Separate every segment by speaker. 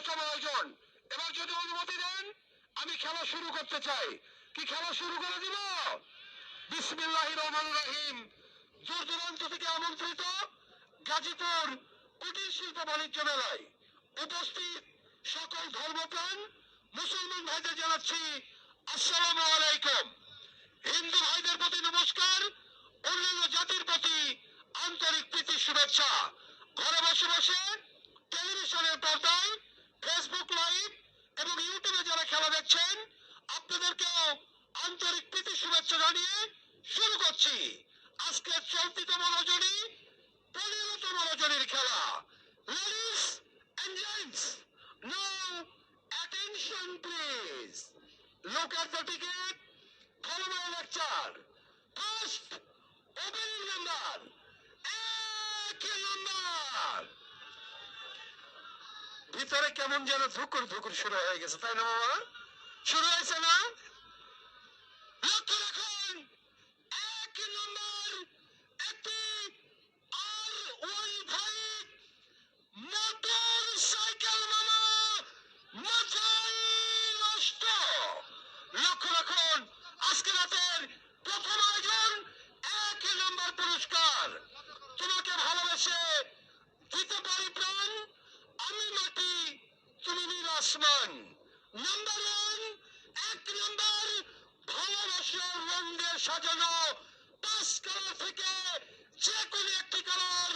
Speaker 1: প্রথম আয়োজন। এবার যদি অনুমতি দেন, আমি খেলা শুরু করতে চাই। কি খেলা শুরু করে দিব? বিসমিল্লাহ রহমান রহিম। দূর দূরান্ত থেকে আমন্ত্রিত গাজীপুর কুটির শিল্প বাণিজ্য মেলায় উপস্থিত সকল ধর্মপ্রাণ, মুসলমান ভাইদের জানাচ্ছি আসসালামু আলাইকুম। হিন্দু ভাইদের প্রতি নমস্কার, অন্যান্য জাতির প্রতি আন্তরিক প্রীতি শুভেচ্ছা। ঘরে বসে বসে টেলিভিশনের পর্দায় ফেসবুক লাইভ এবং ইউটিউবে যারা খেলা দেখছেন, আপনাদেরকেও আন্তরিক প্রীতি শুভেচ্ছা জানিয়ে শুরু করছি। আজকের চলতিতম রজনী, পনেরোতম রজনীর খেলা। ভিতরে কেমন যেন ধুকুর ধুকুর শুরু হয়ে গেছে, তাই না বাবা? শুরু হয়েছে না? লক্ষ্য রাখুন, এক নম্বর একটি আর ওয়ান ফাইভ মোটর সাইকেল মামা মাথায় নষ্ট লক্ষ্য রাখুন আজকে রাতের প্রথম আয়োজন এক নম্বর পুরস্কার তোমাকে ভালোবেসে দিতে পারি প্রাণ আমি মাটি তুমি নীল আসমান নাম্বার ওয়ান এক নম্বর ভালোবাসার রঙের সাজানো পাঁচ কালার থেকে যে কোনো একটি কালার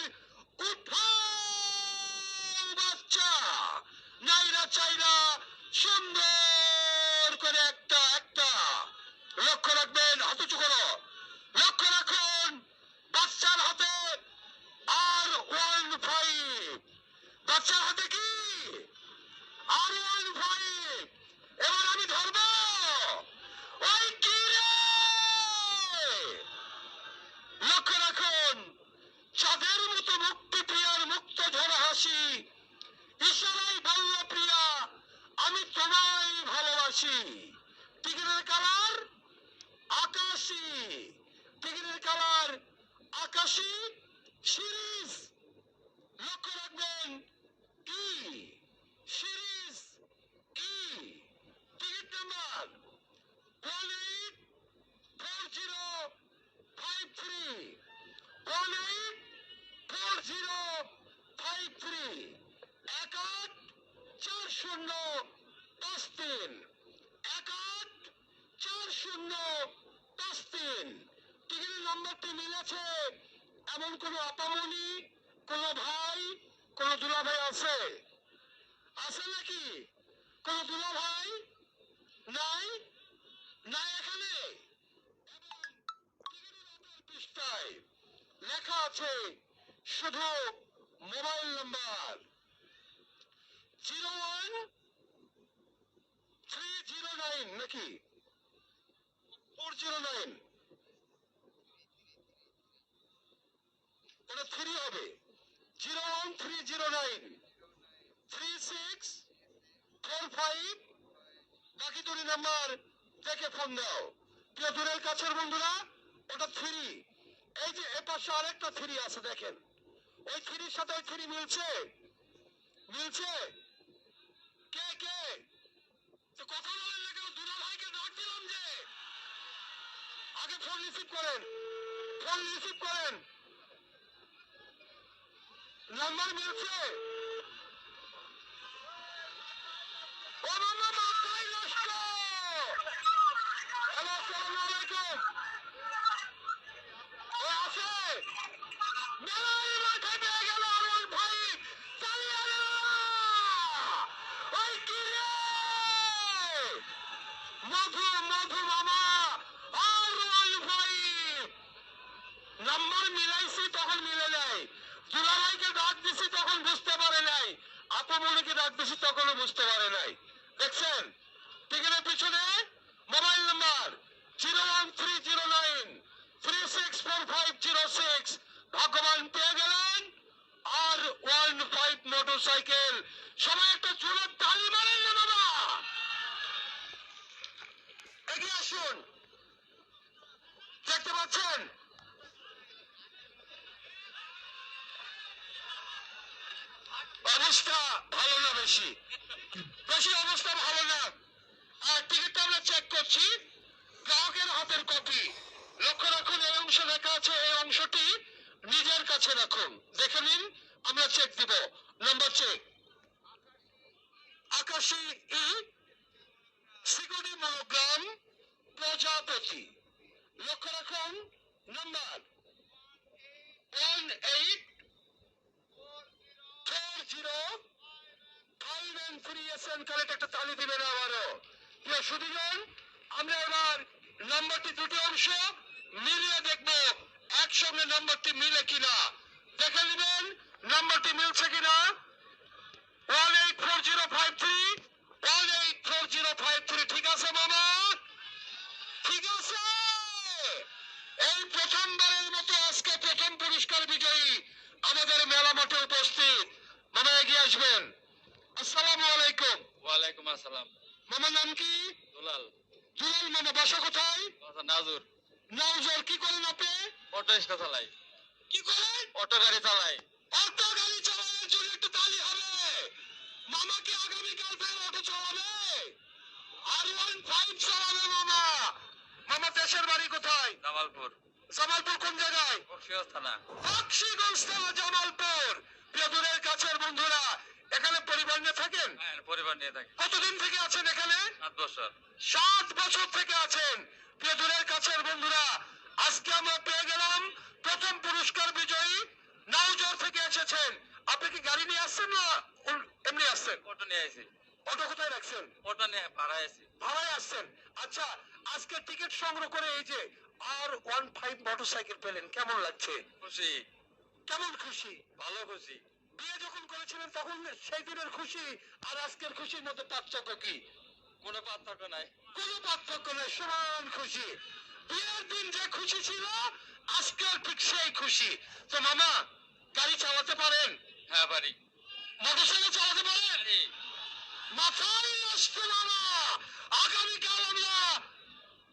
Speaker 1: উঠাও বাচ্চা নাইরা চাইরা সুন্দর করে একটা একটা লক্ষ্য রাখবেন হাত উঁচু করো লক্ষ্য রাখুন বাচ্চার হাতে আর ওয়ান ফাইভ বাচ্চার হাতে কি আর ওয়ান ফাইভ এবার আমি ধরবো ওই কি রে লক্ষ্য রাখুন চাঁদের মতো মুক্তি প্রিয়ার মুক্ত ঝরা হাসি। ইশারাই বলল প্রিয়া আমি তোমায় ভালোবাসি। টিকিটের কালার আকাশি। টিকিটের কালার আকাশি সিরিজ। লক্ষ্য রাখবেন, E series E ticket number one eight four zero five three one eight four zero five three এক আট চার শূন্য পাঁচ তিন। এক আট, চার শূন্য পাঁচ তিন। টিকিটের নাম্বারটি মিলেছে, এমন কোনো আপামনি কোনো ভাই, কোনো দুলা ভাই আছে? আছে নাকি? কোনো দুলা ভাই নাই? নাই এখানে? লেখা আছে শুধু mobile number. Zero one three zero nine নাকি? Four zero nine. ওটা থ্রি হবে। Zero one three zero nine. Three six, four five. বাকি দুটি নাম্বার দেখে ফোন দাও। প্রিয় দূরের কাছের বন্ধুরা, ওটা থ্রি এই যে এ পাশে আরেকটা থ্রি আছে, দেখেন। ওই থ্রির সাথে ওই থ্রি মিলছে? মিলছে? তো কথা ফোন রিসিভ করেন। ফোন মিলছে। ও মামা মাথায় নষ্ট। হ্যালো ও আছে মেলায় মাঠে পেয়ে গেল আমার ভাই চালিয়ে রে ওই কি রে মধু মধু মামা আর ওই ভাই নাম্বার মিলাইছি তখন মিলে নাই দুলাভাইকে ডাক দিছি তখন বুঝতে পারে নাই তখনও বুঝতে পারে নাই। দেখছেন? টিকিটের পিছনে mobile number zero one three zero nine three six four five zero six. ভগবান পেয়ে গেলেন আর ওয়ান ফাইভ মোটর সাইকেল সবাই একটা জোরে তালি মারেন ভালো না বেশি? বেশি অবস্থা ভালো না। আর টিকিটটা আমরা চেক করছি। গ্রাহকের হাতের কপি লক্ষ্য রাখুন, এই অংশ লেখা আছে, এই অংশটি নিজের কাছে রাখুন। দেখে নিন, আমরা চেক দিব। নাম্বার চেক আকাশী ই সিগুড়ি মনোগ্রাম প্রজাপতি। লক্ষ্য রাখুন number one eight four zero N collect একটা তালি দিবেন আবারও। প্রিয় সুদীজন আমরা এবার নাম্বারটি দুটি অংশ মিলিয়ে দেখব একসঙ্গে নাম্বারটি মিলে কিনা। দেখে নেবেন নাম্বারটি মিলছে কিনা। One eight four zero five three, one eight four zero five three, ঠিক আছে মামা ঠিক আছে? এই প্রথমবারের মতো আজকে প্রথম পুরস্কার বিজয়ী আমাদের মেলা মাঠে উপস্থিত। মামা এগিয়ে আসবেন। আসসালামু আলাইকুম।
Speaker 2: ওয়ালাইকুম আসসালাম।
Speaker 1: মামার নাম কি?
Speaker 2: দুলাল।
Speaker 1: দুলাল মামা বাসা কোথায়?
Speaker 2: কথা নাজুর।
Speaker 1: কি করেন আপনি?
Speaker 2: অটো রিক্সা চালাই।
Speaker 1: কি করেন?
Speaker 2: অটো গাড়ি চালাই।
Speaker 1: অটো গাড়ি চালানোর জন্য একটু তালি হবে। মামা কি অটো চালাবে। আর ওয়ান ফাইভ চালাবে মামা। মামা দেশের বাড়ি কোথায়?
Speaker 2: জামালপুর।
Speaker 1: জামালপুর কোন জায়গায়?
Speaker 2: বক্সিগঞ্জ থানা।
Speaker 1: জামালপুর। প্রিয় কাছের বন্ধুরা এখানে পরিবার নিয়ে থাকেন?
Speaker 2: হ্যাঁ পরিবার নিয়ে থাকি।
Speaker 1: কতদিন থেকে আছেন এখানে?
Speaker 2: সাত বছর।
Speaker 1: সাত বছর থেকে আছেন। প্রিয় কাছের বন্ধুরা আজকে আমরা পেয়ে গেলাম প্রথম পুরস্কার বিজয়ী নাউজর থেকে এসেছেন। আপনি কি গাড়ি নিয়ে আসছেন না এমনি আসছেন?
Speaker 2: অটো নিয়ে আইছি।
Speaker 1: অটো কোথায় রাখছেন?
Speaker 2: অটো নিয়ে ভাড়া আইছি।
Speaker 1: ভাড়ায় আসছেন। আচ্ছা আজকে টিকিট সংগ্রহ করে এই যে আর ওয়ান ফাইভ মোটরসাইকেল পেলেন কেমন লাগছে?
Speaker 2: খুশি।
Speaker 1: কেমন খুশি?
Speaker 2: ভালো খুশি।
Speaker 1: বিয়ে যখন করেছিলেন তখন সেই দিনের খুশি আর আজকের খুশির মধ্যে পার্থক্য কি?
Speaker 2: কোনো পার্থক্য নাই।
Speaker 1: কোনো পার্থক্য নেই সমান খুশি। বিয়ের দিন যে খুশি ছিল আজকের ঠিক সেই খুশি। তো মামা গাড়ি চালাতে পারেন?
Speaker 2: হ্যাঁ বাড়ি
Speaker 1: মোটরসাইকেল চালাতে পারেন? মাথায় নষ্ট মামা আগামীকাল আমরা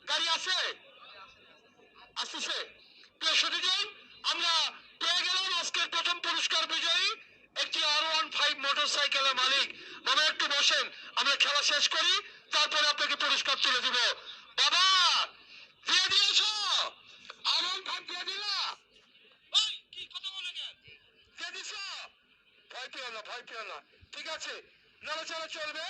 Speaker 1: গাড়ি আছে আসতেছে প্রিয় সুদীজন আমরা পেয়ে গেলাম আজকের প্রথম পুরস্কার বিজয়ী একটি আর ওয়ান ফাইভ মোটর সাইকেলের মালিক। মামা একটু বসেন, আমরা খেলা শেষ করি, তারপরে আপনাকে পুরস্কার তুলে দিব। বাবা, দিয়ে দিয়েছ? আর ওয়ান ফাইভ দিয়ে দিলা? কি কথা বলে কেন দিয়ে দিছ? ভয় পেও না, ভয় পেও না। ঠিক আছে, নাড়াচাড়া চলবে।